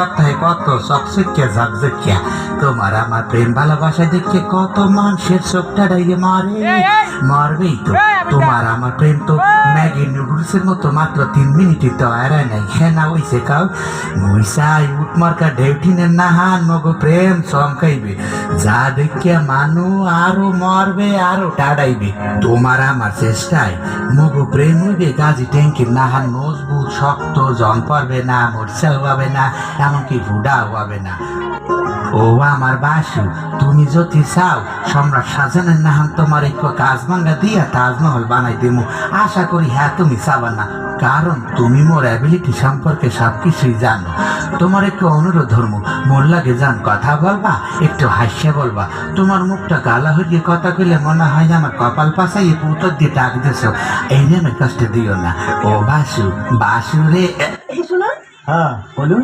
সপ্তাহে কত চকচকিয়া ঝকঝকিয়া তোমার আমার প্রেম ভালোবাসা দেখে কত মানুষের চোখটা ডাইয়ে মারে। মারবেই তো। তোমার আমার প্রেম তো ম্যাগি নুডলসের মতো মাত্র তিন মিনিটই তো এড়ায় নাই। হ্যাঁ না উঠমার্কা ডেউটিনের নাহান মগো প্রেম চমকাইবে। যা দেখিয়া মানু আরও মরবে আরও টাডাইবে। তোমার আমার চেষ্টায় মগো প্রেম হইবে গাজী ট্যাঙ্কির নাহান মজবুত শক্ত জং পড়বে না মরচাও পাবে না এমনকি ভুডাও পাবে না। ও আমার বাসু তুমি যদি চাও সম্রাট সাজানের নাহান তোমার এক কাজ ভাঙ্গা দিয়া তাজমহল বানাই দেবো আশা করি হ্যাঁ তুমি চাবা না। কারণ তুমি মোর অ্যাবিলিটি সম্পর্কে সবকিছুই জানো। তোমার একটু অনুরোধ ধর্ম মোর লাগে যান কথা বলবা একটু হাসিয়ে বলবা। তোমার মুখটা গালা হয়ে কথা কইলে মনে হয় যে আমার কপাল পাশাই উত্তর দিয়ে ডাক দিয়েছ। এই নিয়ে আমি কষ্ট দিও না। ও বাসু বাসু রে হ্যাঁ বলুন।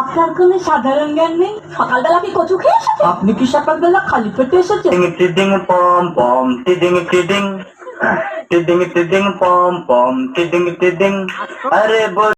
আপনার কোনো সাধারণ জ্ঞান নেই? সকালবেলা কি কচু খেয়ে এসেছে আপনি কি সকালবেলা খালি পেটে এসেছেন? টিডিং পম পম টিডিং টিডিং। টিডিং টিডিং পম পম টিডিং টিডিং। আরে বল